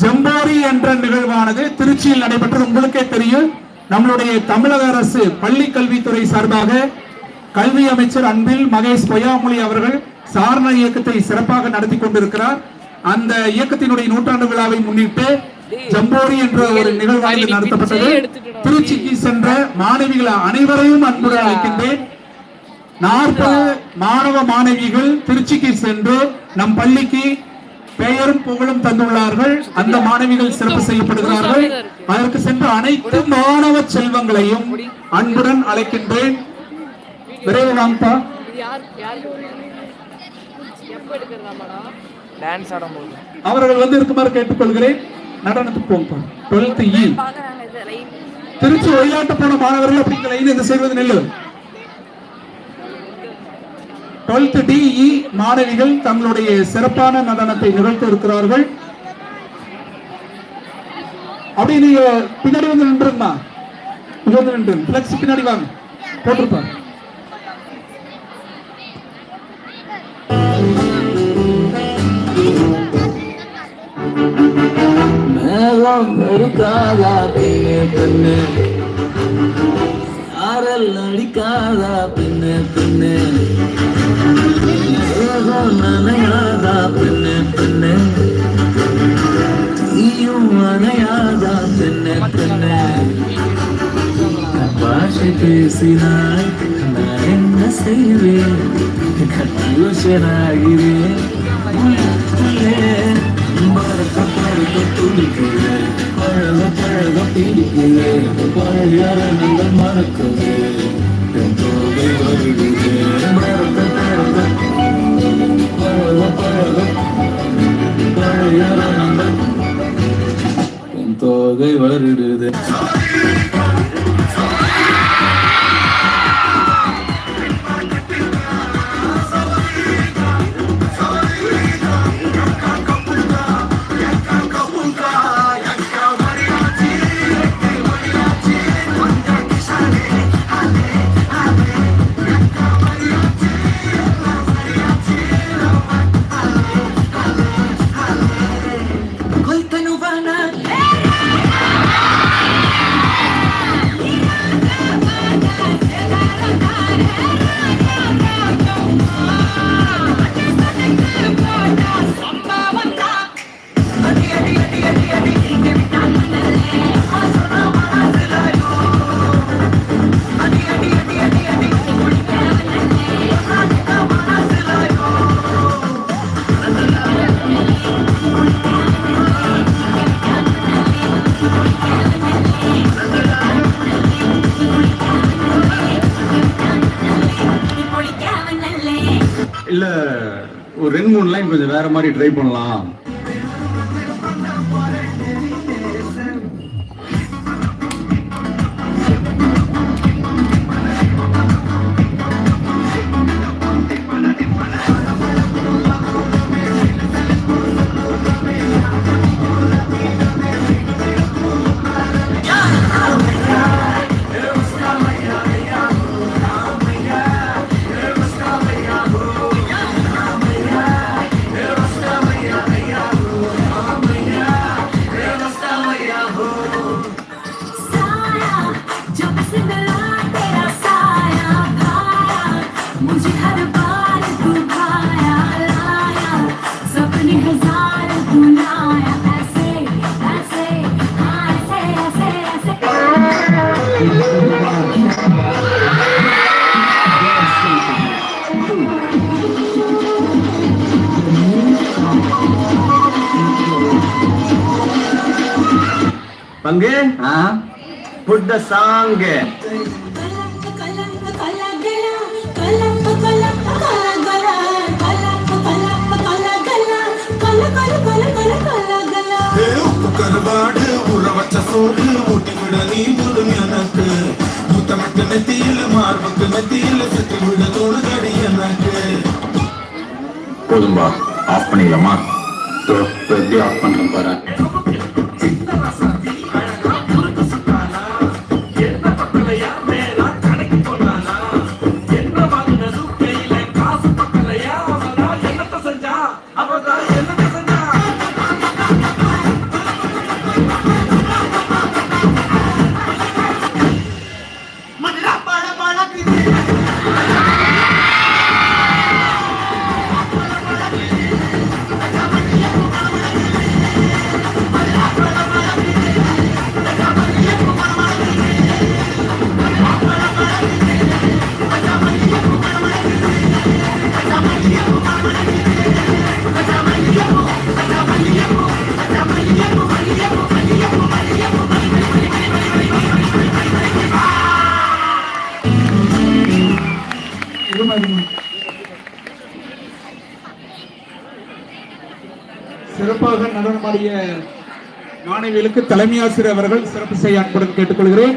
Jamboree என்ற நிகழ்வானது திருச்சியில் நடைபெற்றது. உங்களுக்கே தெரியும் நம்மளுடைய தமிழக அரசு பள்ளி கல்வித்துறை சார்பாக கல்வி அமைச்சர் அன்பில் மகேஷ் பொய்யாமொழி அவர்கள் சாரண இயக்கத்தை சிறப்பாக நடத்தி கொண்டிருக்கிறார். அந்த இயக்கத்தினுடைய நூற்றாண்டு விழாவை முன்னிட்டு ஜம்போரி என்ற ஒரு நிகழ்வானது நடத்தப்பட்டது. திருச்சிக்கு சென்ற மாணவிகள் அனைவரையும் அன்புடன் அழைக்கின்றேன். நாற்பது மாணவ மாணவிகள் திருச்சிக்கு சென்று நம் பள்ளிக்கு பெயரும் புகழும் தந்துள்ளார்கள். அந்த மாணவிகள் சிறப்பு செய்யப்படுகிறார்கள். அதற்கு சென்ற அனைத்து மாணவ செல்வங்களையும் அன்புடன் அழைக்கின்றேன். விரைவு ஆடும்போது அவர்கள் வந்து இருக்குமாறு கேட்டுக்கொள்கிறேன். நடனத்துக்கு போங்கப்பா டுவெல்த் இ. திருச்சி ஒயிலாட்ட போன மாணவர்கள் அப்படிங்கிற லைன் இந்த செய்வது நெல்லு டுவெல்த் டிஇ மாணவிகள் தங்களுடைய சிறப்பான நடனத்தை நிகழ்த்த இருக்கிறார்கள். அப்படி நீங்க பின்னாடி வந்து நின்றுமா இங்க வந்து நின்று. பிளக்ஸ் பின்னாடி வாங்க. போட்டிருப்பாங்க மேகம் இருக்காதா பெண்ணு பெண்ணு. சாரல் அடிக்காதா பெண்ணு பெண்ணு. நனையாதா பெண்ணு. பெண்ணு நீயும் அணையாதா பெண்ணு. பெண்ணு பாஷை பேசினாய் நான் என்ன செய்வேன்? கன்ஃபியூஷனாகிறேன் பழக பழக பிடிக்கிறேன். பழைய நீங்கள் மறக்கவே வருகிறேன். வருடுது ஒரு ரெண்டு மூணு லைன் கொஞ்சம் வேற மாதிரி ட்ரை பண்ணலாம். जो असल तेरा साया भाया मुझे हर बार तू भाया लाया सपने हज़ार तू लाया ऐसे ऐसे हाँ ऐसे ऐसे ऐसे। पंगे? हाँ। put the song. உப்பு கருவாடு உற வச்ச சோறு ஊட்டிவிட நீ போடும் எனக்கு. முத்தமக்கு நெத்தியில் மார்புக்கு நெத்தியில் சுத்தி விட தோடுகடி எனக்கு. போதும்பா ஆஃப் பண்ணிடலாமா? ஆஃப் பண்றேன் பாரு. பெருமதியும் சிறப்பாக நடனமாடிய மாணவிகளுக்கு தலைமை ஆசிரியர் அவர்கள் சிறப்பு செய்ய அன்புடன் கேட்டுக்கொள்கிறேன்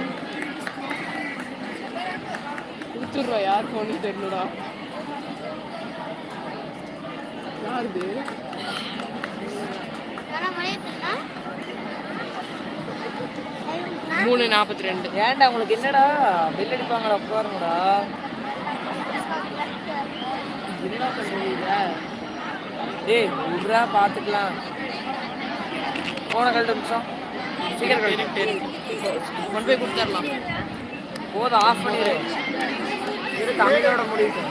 மூணு நாற்பத்தி ரெண்டு. ஏன்டா உங்களுக்கு என்னடா பில் அடிப்பாங்களா உட்காருங்கடா. என்னடா பண்ணுறீங்க டேய் விட்றா பார்த்துக்கலாம் போன கழட்டு நிமிஷம் சீக்கிரம் கழட்டு. கொண்டு போய் கொடுத்துடலாம். போதும் ஆஃப் பண்ணிடு. இது தமிழோட முடிவு.